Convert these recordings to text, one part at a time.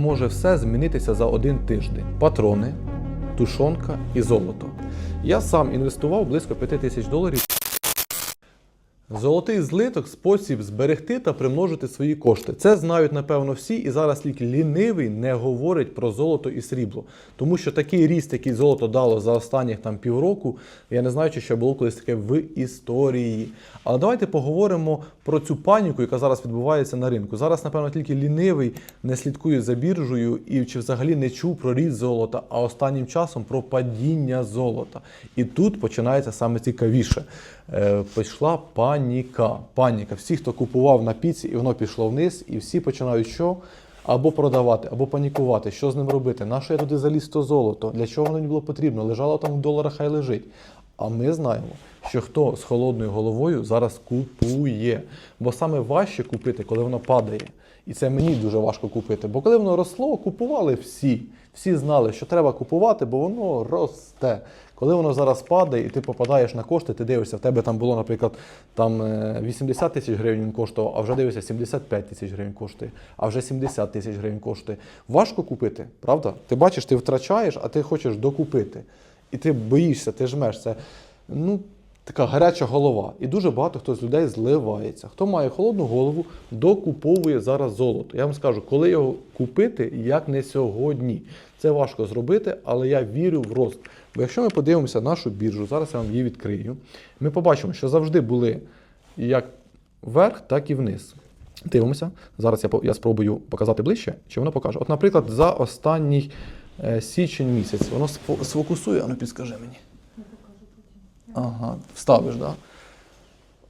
Може все змінитися за один тиждень: патрони, тушонка і золото. Я сам інвестував близько 5 тисяч доларів. Золотий злиток спосіб зберегти та примножити свої кошти. Це знають напевно всі, і зараз тільки лінивий не говорить про золото і срібло. Тому що такий ріст, який золото дало за останніх там півроку, я не знаю, чи ще було колись таке в історії. Але давайте поговоримо про цю паніку, яка зараз відбувається на ринку. Зараз, напевно, тільки лінивий не слідкує за біржею і чи взагалі не чув про ріст золота, а останнім часом про падіння золота. І тут починається саме цікавіше. Е, пішла паніка. Паніка. Паніка. Всі, хто купував на піці, і воно пішло вниз, і всі починають що? Або продавати, або панікувати. Що з ним робити? Нащо я туди заліз то золото? Для чого воно мені було потрібно? Лежало там в доларах, хай лежить. А ми знаємо, що хто з холодною головою зараз купує. Бо саме важче купити, коли воно падає. І це мені дуже важко купити. Бо коли воно росло, купували всі. Всі знали, що треба купувати, бо воно росте. Коли воно зараз падає, і ти попадаєш на кошти, ти дивишся, в тебе там було, наприклад, там е, 80 тисяч гривень він коштував, а вже дивишся, 75 тисяч гривень коштує, а вже 70 тисяч гривень коштує. Важко купити, правда? Ти бачиш, ти втрачаєш, а ти хочеш докупити. І ти боїшся, ти жмеш. Це ну, така гаряча голова. І дуже багато хто з людей зливається. Хто має холодну голову, докуповує зараз золото. Я вам скажу, коли його купити, як не сьогодні. Це важко зробити, але я вірю в рост. Бо якщо ми подивимося нашу біржу, зараз я вам її відкрию, ми побачимо, що завжди були як вверх, так і вниз. Дивимося. Зараз я, я спробую показати ближче, чи воно покаже. От, наприклад, за останній е, січень місяць воно сфо- сфокусує, а ну підскажи мені. Ага, вставиш, так?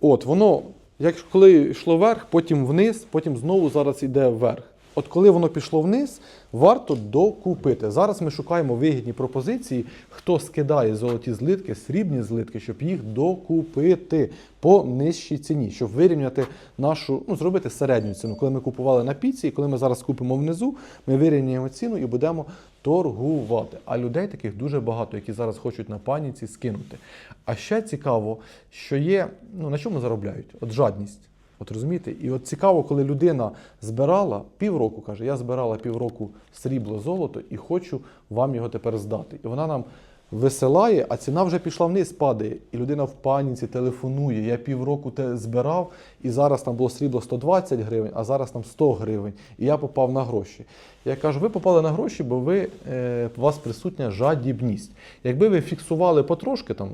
От, воно, як коли йшло вверх, потім вниз, потім знову зараз йде вверх. От коли воно пішло вниз, варто докупити. Зараз ми шукаємо вигідні пропозиції, хто скидає золоті злитки, срібні злитки, щоб їх докупити по нижчій ціні, щоб вирівняти нашу, ну, зробити середню ціну. Коли ми купували на піці, і коли ми зараз купимо внизу, ми вирівняємо ціну і будемо торгувати. А людей таких дуже багато, які зараз хочуть на паніці скинути. А ще цікаво, що є, ну на чому заробляють? От жадність. От розумієте? І от цікаво, коли людина збирала півроку, каже, я збирала півроку срібло золото і хочу вам його тепер здати. І вона нам висилає, а ціна вже пішла вниз, падає. І людина в паніці телефонує. Я півроку те збирав, і зараз там було срібло 120 гривень, а зараз там 100 гривень. І я попав на гроші. Я кажу, ви попали на гроші, бо ви, е, у вас присутня жадібність. Якби ви фіксували потрошки там.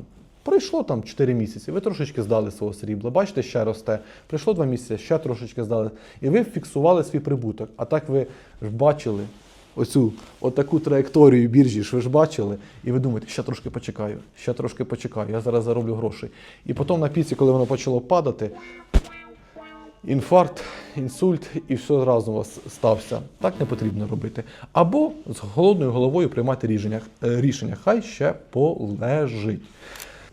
Пройшло там 4 місяці, ви трошечки здали свого срібла, бачите, ще росте. Прийшло 2 місяці, ще трошечки здали. І ви фіксували свій прибуток. А так ви ж бачили оцю отаку траєкторію біржі, ж ви ж бачили, і ви думаєте, ще трошки почекаю, ще трошки почекаю, я зараз зароблю грошей. І потім на піці, коли воно почало падати, інфаркт, інсульт, і все разом у вас стався. Так не потрібно робити. Або з холодною головою приймати рішення. Е, рішення. Хай ще полежить.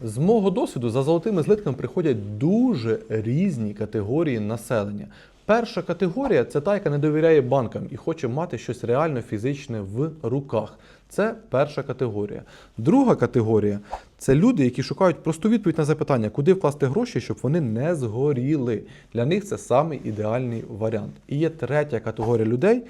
З мого досвіду за золотими злитками приходять дуже різні категорії населення. Перша категорія це та, яка не довіряє банкам і хоче мати щось реально фізичне в руках. Це перша категорія. Друга категорія це люди, які шукають просту відповідь на запитання, куди вкласти гроші, щоб вони не згоріли. Для них це самий ідеальний варіант. І є третя категорія людей,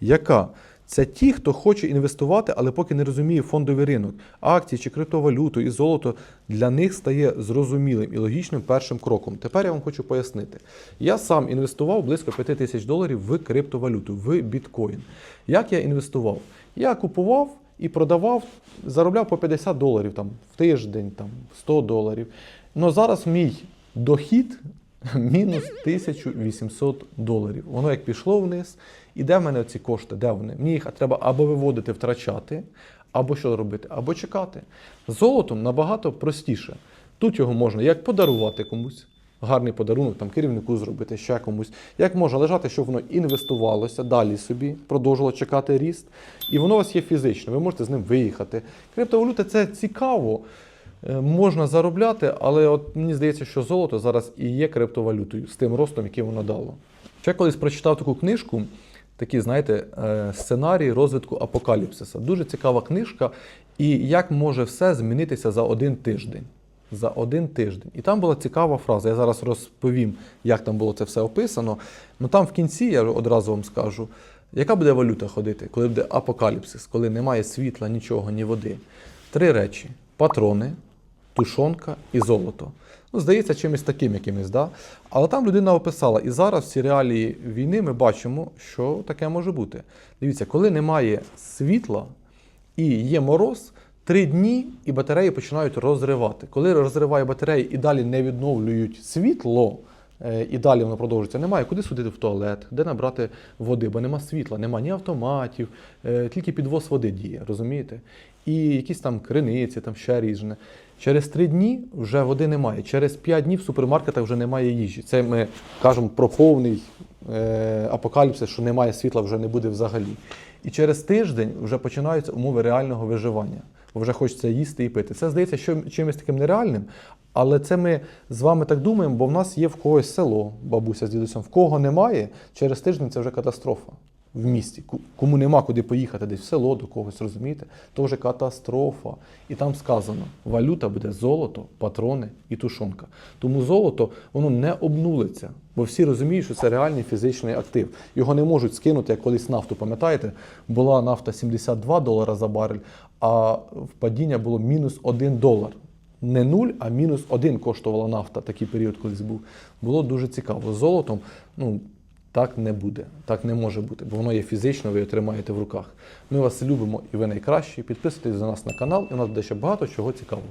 яка це ті, хто хоче інвестувати, але поки не розуміє фондовий ринок. Акції чи криптовалюту і золото для них стає зрозумілим і логічним першим кроком. Тепер я вам хочу пояснити. Я сам інвестував близько 5 тисяч доларів в криптовалюту, в біткоін. Як я інвестував? Я купував і продавав, заробляв по 50 доларів там, в тиждень, там, 100 доларів. Ну зараз мій дохід мінус 1800 доларів. Воно як пішло вниз. І де в мене ці кошти? Де вони? Мені їх треба або виводити, втрачати, або що робити, або чекати. Золотом набагато простіше. Тут його можна як подарувати комусь. Гарний подарунок там керівнику зробити, ще комусь. Як можна лежати, щоб воно інвестувалося далі собі, продовжило чекати ріст, і воно у вас є фізично, ви можете з ним виїхати. Криптовалюта це цікаво, можна заробляти, але от мені здається, що золото зараз і є криптовалютою з тим ростом, який воно дало. Ще колись прочитав таку книжку, такі, знаєте, е, сценарій розвитку апокаліпсиса. Дуже цікава книжка, і як може все змінитися за один тиждень. За один тиждень. І там була цікава фраза. Я зараз розповім, як там було це все описано. Ну там в кінці, я одразу вам скажу, Яка буде валюта ходити, коли буде апокаліпсис, коли немає світла, нічого, ні води? Три речі: патрони, тушонка і золото. Ну, здається, чимось таким якимось, да? Але там людина описала, і зараз в ці реалії війни ми бачимо, що таке може бути. Дивіться, коли немає світла і є мороз, три дні і батареї починають розривати. Коли розриває батареї і далі не відновлюють світло, і далі воно продовжується, немає куди судити в туалет, де набрати води, бо нема світла, нема ні автоматів, е, тільки підвоз води діє, розумієте? І якісь там криниці, там ще різне. Через три дні вже води немає. Через п'ять днів в супермаркетах вже немає їжі. Це ми кажемо про повний е, апокаліпсис, що немає світла, вже не буде взагалі. І через тиждень вже починаються умови реального виживання. Вже хочеться їсти і пити. Це здається, що чимось таким нереальним. Але це ми з вами так думаємо, бо в нас є в когось село, бабуся з дідусем. В кого немає, через тиждень це вже катастрофа в місті. Кому нема куди поїхати десь в село до когось, розумієте? То вже катастрофа. І там сказано: валюта буде золото, патрони і тушонка. Тому золото воно не обнулиться, бо всі розуміють, що це реальний фізичний актив. Його не можуть скинути, як колись нафту. Пам'ятаєте, була нафта 72 долара за барель, а падіння було мінус 1 долар. Не нуль, а мінус один коштувала нафта. Такий період колись був. Було дуже цікаво. З золотом, ну. Так не буде, так не може бути, бо воно є фізично, ви його тримаєте в руках. Ми вас любимо і ви найкращі. Підписуйтесь за нас на канал, і у нас буде ще багато чого цікавого.